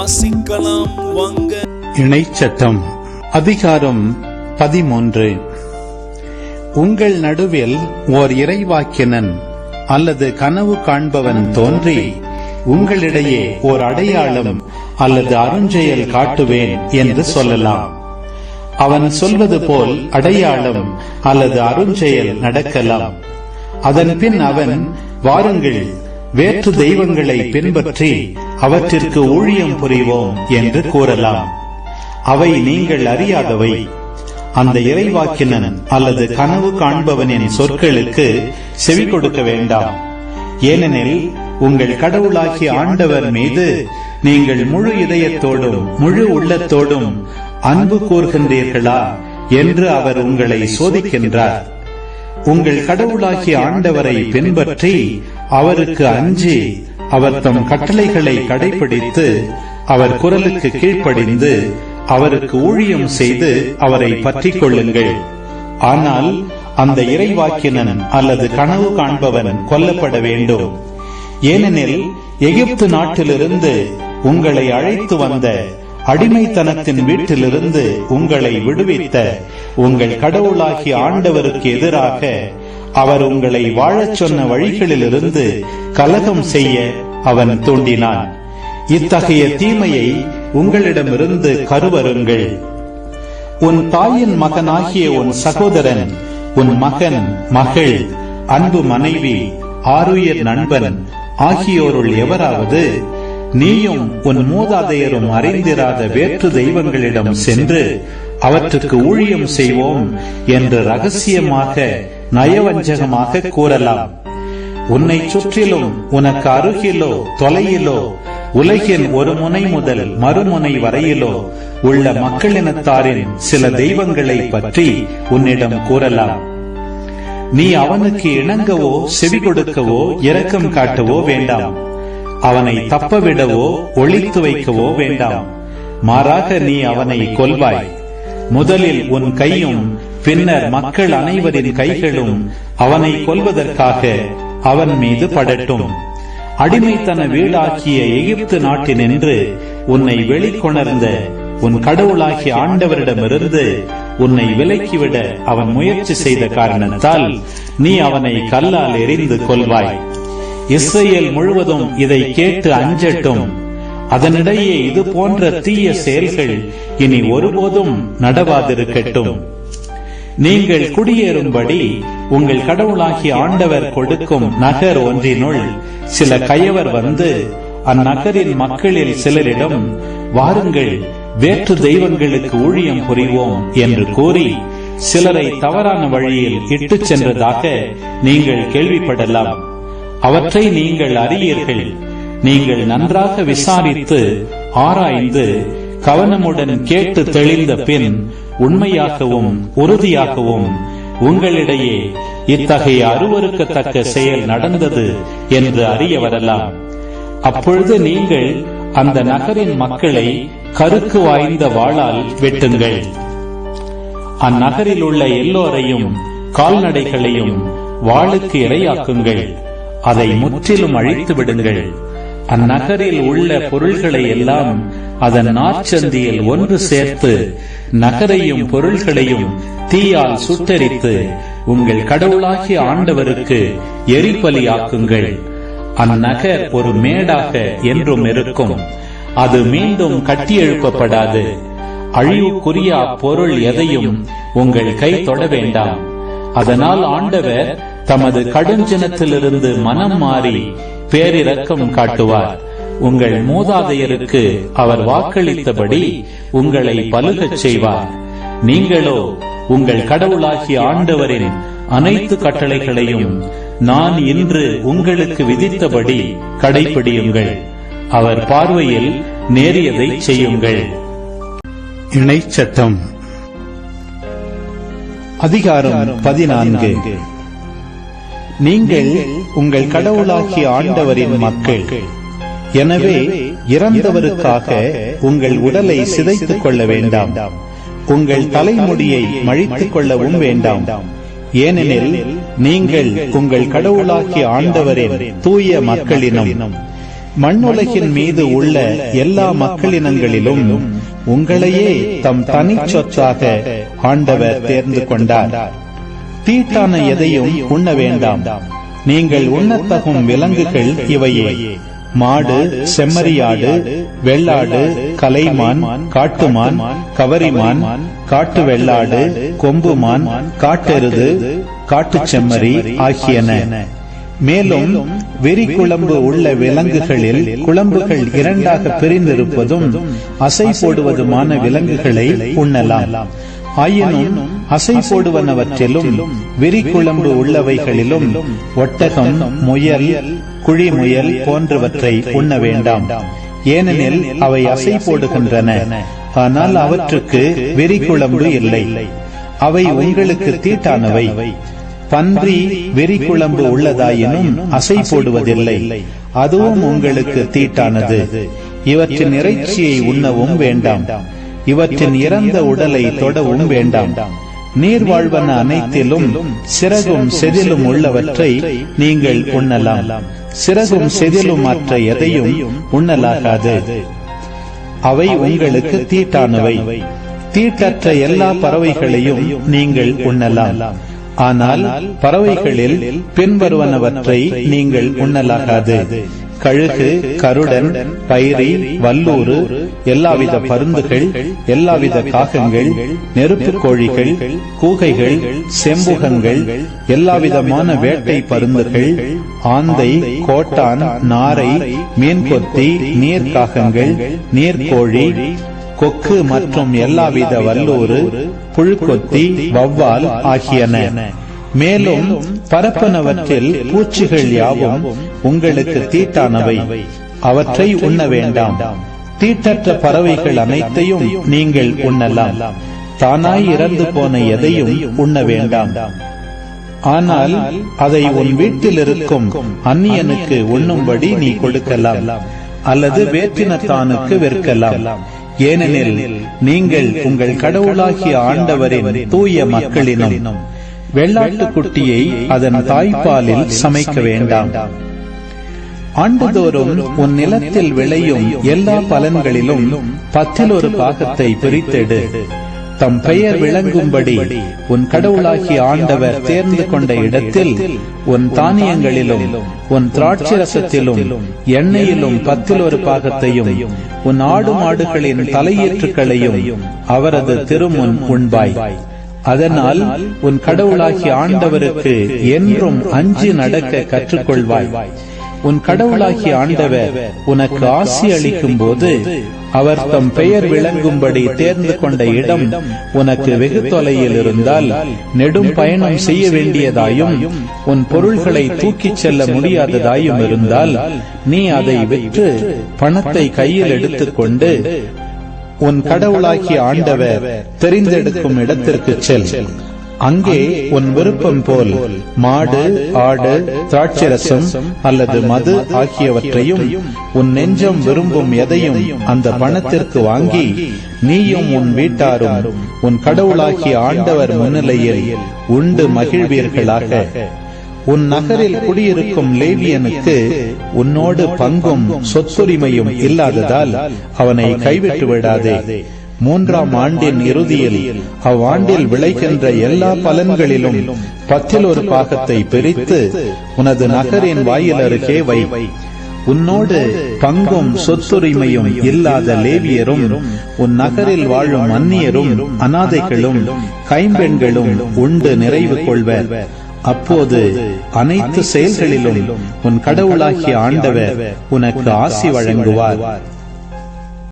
வாசிக்கலாம் வாங்க. இணைச்சட்டம் அதிகாரம் பதிமூன்று. உங்கள் நடுவில் ஓர் இறைவாக்கினன் அல்லது கனவு காண்பவன் தோன்றி உங்களிடையே ஓர் அடையாளம் அல்லது அருஞ்செயல் காட்டுவேன் என்று சொல்லலாம். அவன் சொல்வது போல் அடையாளம் அல்லது அருஞ்செயல் நடக்கலாம். அதன் பின் அவன் வாருங்கள் வேற்று தெய்வங்களை பின்பற்றி அவற்றிற்கு ஊழியம் புரிவோம் என்று கூறலாம். அவை நீங்கள் அறியாதவை. அந்த இறைவாக்கினன் அல்லது கனவு காண்பவனின் சொற்களுக்கு செவி கொடுக்க வேண்டாம். ஏனெனில் உங்கள் கடவுளாகிய ஆண்டவர் மீது நீங்கள் முழு இதயத்தோடும் முழு உள்ளத்தோடும் அன்பு கூர்கின்றீர்களா என்று அவர் உங்களை சோதிக்கின்றார். உங்கள் கடவுளாகிய ஆண்டவரை பின்பற்றி அவருக்கு அஞ்சி அவர் தம் கட்டளைகளை கடைபிடித்து அவர் குரலுக்கு கீழ்ப்படிந்து அவருக்கு ஊழியம் செய்து அவரை பற்றிக் கொள்ளுங்கள் ஆனால் அந்த இறைவாக்கினன் அல்லது கனவு காண்பவன் கொல்லப்பட வேண்டும். ஏனெனில் எகிப்து நாட்டிலிருந்து உங்களை அழைத்து வந்த அடிமைத்தனத்தின் வீட்டிலிருந்து உங்களை விடுவித்த உங்கள் கடவுளாகிய ஆண்டவருக்கு எதிராக அவர் உங்களை வாழச் சொன்ன வழிகளிலிருந்து கலகம் செய்ய அவன் தூண்டினான். இத்தகைய தீமையை உங்களிடமிருந்து கருவருங்கள். உன் தாயின் மகனாகிய உன் சகோதரன் உன் மகன் மகள் அன்பு மனைவி ஆருயர் நண்பன் ஆகியோருள் எவராவது நீயும் உன் மூதாதையரும் அறிந்திராத வேற்று தெய்வங்களிடம் சென்று அவற்றுக்கு ஊழியம் செய்வோம் என்று ரகசியமாக நயவஞ்சகமாக கூறலாம். உன்னை சுற்றிலும் உனக்கு அருகிலோ தொலையிலோ உலகின் ஒரு முனை முதல் மறுமுனை வரையிலோ உள்ள மக்களினத்தாரின் சில தெய்வங்களை பற்றி உன்னிடம் கூறலாம். நீ அவனுக்கு இணங்கவோ செவி கொடுக்கவோ இரக்கம் காட்டவோ வேண்டாம். அவனை தப்பவிடவோ ஒளித்து வைக்கவோ வேண்டாம். மாறாக நீ அவனை கொல்வாய். முதலில் உன் கையும் பின்னர் மக்கள் அனைவரின் கைகளும் அவனை கொல்வதற்காக அவன் மீது படட்டும். அடிமைத்தன வீடாக்கிய எகிப்து நாட்டினின்று உன்னை வெளிக்கொணர்ந்த உன் கடவுளாகிய ஆண்டவரிடமிருந்து உன்னை விலக்கிவிட அவன் முயற்சி செய்த காரணத்தால் நீ அவனை கல்லால் எறிந்து கொள்வாய் இஸ்ரேல் முழுவதும் இதை கேட்டு அஞ்சட்டும். அதனிடையே இது போன்ற தீய செயல்கள் இனி ஒருபோதும் நடவாதிருக்கட்டும். நீங்கள் குடியேறும்படி உங்கள் கடவுளாகிய ஆண்டவர் கொடுக்கும் நகர் ஒன்றினுள் சில கயவர் வந்து அந்நகரின் மக்களில் சிலரிடம் வாருங்கள் வேற்று தெய்வங்களுக்கு ஊழியம் புரிவோம் என்று கூறி சிலரை தவறான வழியில் இட்டுச் சென்றதாக நீங்கள் கேள்விப்படலாம். அவற்றை நீங்கள் அறியீர்கள். நீங்கள் நன்றாக விசாரித்து ஆராய்ந்து கவனமுடன் கேட்டு தெளிந்த பின் உண்மையாகவும் உறுதியாகவும் உங்களிடையே இத்தகைய அருவருக்கத்தக்க செயல் நடந்தது என்று அறிய வரலாம் அப்பொழுது நீங்கள் அந்த நகரின் மக்களை கருக்கு வாய்ந்த வாளால் வெட்டுங்கள். அந்நகரில் உள்ள எல்லோரையும் கால்நடைகளையும் வாளுக்கு இரையாக்குங்கள். அதை முற்றிலும் அழித்து விடுங்கள். அந்நகரில் உள்ள பொருள்களை எல்லாம் அதன் நாற்சந்தியில் ஒன்று சேர்த்து நகரையும் பொருள்களையும் தீயால் சுட்டரித்து உங்கள் கடவுளாகிய ஆண்டவருக்கு எரிபலியாக்குங்கள். அந்நகர் ஒரு மேடாக என்றும் இருக்கும். அது மீண்டும் கட்டியெழுப்பப்படாது. அழிவுக்குரிய பொருள் எதையும் உங்கள் கை தொட வேண்டாம். அதனால் ஆண்டவர் தமது கடுஞ்சினத்திலிருந்து மனம் மாறி பேரிரக்கம் காட்டுவார். உங்கள் மூதாதையருக்கு அவர் வாக்களித்தபடி உங்களை பலுகச் செய்வார். நீங்களோ உங்கள் கடவுளாகிய ஆண்டவரின் அனைத்து கட்டளைகளையும் நான் இன்று உங்களுக்கு விதித்தபடி கடைபிடியுங்கள். அவர் பார்வையில் நேரியதை செய்யுங்கள். இணைச்சட்டம் அதிகாரம் பதினான்கு. நீங்கள் உங்கள் கடவுளாகிய ஆண்டவரின் மக்கள். எனவே இறந்தவருக்காக உங்கள் உடலை சிதைத்துக் கொள்ள வேண்டாம். உங்கள் தலைமுடியை மழித்துக் கொள்ளவும் வேண்டாம். ஏனெனில் நீங்கள் உங்கள் கடவுளாகிய ஆண்டவரின் தூய மக்களினம் மண்ணுலகின் மீது உள்ள எல்லா மக்களினங்களிலும் உங்களையே தம் தனிச்சொத்தாக ஆண்டவர் தேர்ந்து கொண்டார். தீட்டான எதையும் உண்ண வேண்டாம். நீங்கள் உண்ணத்தகும் விலங்குகள் இவையே. மாடு செம்மறியாடு வெள்ளாடு கலைமான் காட்டுமான் கவரிமான் காட்டு வெள்ளாடு கொம்புமான் காட்டெருது காட்டுச் செம்மறி ஆகியன. மேலும் வெறி குழம்பு உள்ள விலங்குகளில் குழம்புகள் இரண்டாக பிரிந்திருப்பதும் அசை போடுவதுமான விலங்குகளை உண்ணலாம். ஆயினும் அசை போடுவனவற்றிலும் வெறி குழம்பு உள்ளவைகளிலும் ஒட்டகம் முயல் குழிமுயல் போன்றவற்றை உண்ண வேண்டாம். ஏனெனில் அவை அசை போடுகின்றன ஆனால் அவற்றுக்கு வெறி குழம்பு இல்லை. அவை உங்களுக்கு தீட்டானவை. பன்றி வெறி குழம்பு உள்ளதாயினும் அசை போடுவதில்லை அதுவும் உங்களுக்கு தீட்டானது. இவற்றின் இறைச்சியை உண்ணவும் வேண்டாம். இவற்றின் இறந்த உடலை தொடவும் வேண்டாம். நீர் வாழ்வன அனைத்திலும் சிறகும் செதிலும் உள்ளவற்றை நீங்கள் உண்ணலாம். சிறகும் செதிலும் மற்ற எதையும் உண்ணலாகாது. அவை உங்களுக்கு தீட்டானவை. தீட்டற்ற எல்லா பறவைகளையும் நீங்கள் உண்ணலாம். ஆனால் பறவைகளில் பின்வருவனவற்றை நீங்கள் உண்ணலாகாது. கழுகு கருடன் பைரி வல்லூறு எல்லாவித பருந்துகள் எல்லாவித காகங்கள் நெருப்பு கோழிகள் கூகைகள் செம்புகங்கள் எல்லாவிதமான வேட்டை பருந்துகள் ஆந்தை கோட்டான் நாரை மீன்கொத்தி நீர்க்காகங்கள் நீர்க்கோழி கொக்கு மற்றும் எல்லாவித வல்லூறு புழுக்கொத்தி வவ்வால் ஆகியன. மேலும் பரப்பனவற்றில் பூச்சிகள் யாவும் உங்களுக்கு தீட்டானவை. அவற்றை உண்ண வேண்டாம். தீட்டற்ற பறவைகள் அனைத்தையும் நீங்கள் உண்ணலாம். தானாய் இறந்து போன எதையும் உண்ண வேண்டாம். ஆனால் அதை உன் வீட்டில் இருக்கும் அந்நியனுக்கு உண்ணும்படி நீ கொடுக்கலாம். அல்லது வேற்றினத்தானுக்கு விற்கலாம். ஏனெனில் நீங்கள் உங்கள் கடவுளாகிய ஆண்டவரின் தூய மக்களினும் வெள்ளாட்டுக்குட்டியை அதன் தாய்ப்பாலில் சமைக்க வேண்டாம். ஆண்டுதோறும் உன் நிலத்தில் விளையும் எல்லா பலன்களிலும் பத்தில் ஒரு பாகத்தை பிரித்தெடு. தம் பெயர் விளங்கும்படி உன் கடவுளாகிய ஆண்டவர் தேர்ந்து கொண்ட இடத்தில் உன் தானியங்களிலும் உன் திராட்சை ரசத்திலும் எண்ணெயிலும் பத்தில் ஒரு பாகத்தையும் உன் ஆடு மாடுகளின் தலையீற்றுக்களையும் அவரது திருமுன் உண்பாய். அதனால் உன் கடவுளாகி ஆண்டவருக்கு என்றும் அஞ்சு நடக்க கற்றுக்கொள்வாய். உன் கடவுளாகி ஆண்டவர் உனக்கு ஆசி அளிக்கும் போது அவர் தம் பெயர் விளங்கும்படி தேர்ந்து கொண்ட இடம் உனக்கு வெகு தொலையில் இருந்தால் நெடும் பயணம் செய்ய வேண்டியதாயும் உன் பொருள்களை தூக்கிச் செல்ல முடியாததாயும் இருந்தால் நீ அதை விற்று பணத்தை கையில் எடுத்துக்கொண்டு உன் கடவுளாகிய ஆண்டவர் தெரிந்தெடுக்கும் இடத்திற்கு செல். அங்கே உன் விருப்பம் போல் மாடு ஆடு திராட்சரசம் அல்லது மது ஆகியவற்றையும் உன் நெஞ்சம் விரும்பும் எதையும் அந்த பணத்திற்கு வாங்கி நீயும் உன் வீட்டாரும் உன் கடவுளாகிய ஆண்டவர் முன்னிலையில் உண்டு மகிழ்வீர்களாக. உன் நகரில் குடியிருக்கும் லேவியனுக்கு உன்னோடு பங்கும் சொத்துரிமையும் இல்லாததால் அவனை கைவிட்டு விடாதே. மூன்றாம் ஆண்டின் இறுதியில் அவ்வாண்டில் விளைகின்ற எல்லா பலன்களிலும் பத்தில் ஒரு பாகத்தை பிரித்து உனது நகரின் வாயில் அருகே வை. உன்னோடு பங்கும் சொத்துரிமையும் இல்லாத லேவியரும் உன் நகரில் வாழும் அந்நியரும் அனாதைகளும் கைம்பெண்களும் உண்டு நிறைவு கொள்வர். அப்போது அனைத்து செயல்களிலும் உன் கடவுளாகிய ஆண்டவர் உனக்கு ஆசி வழங்குவார்.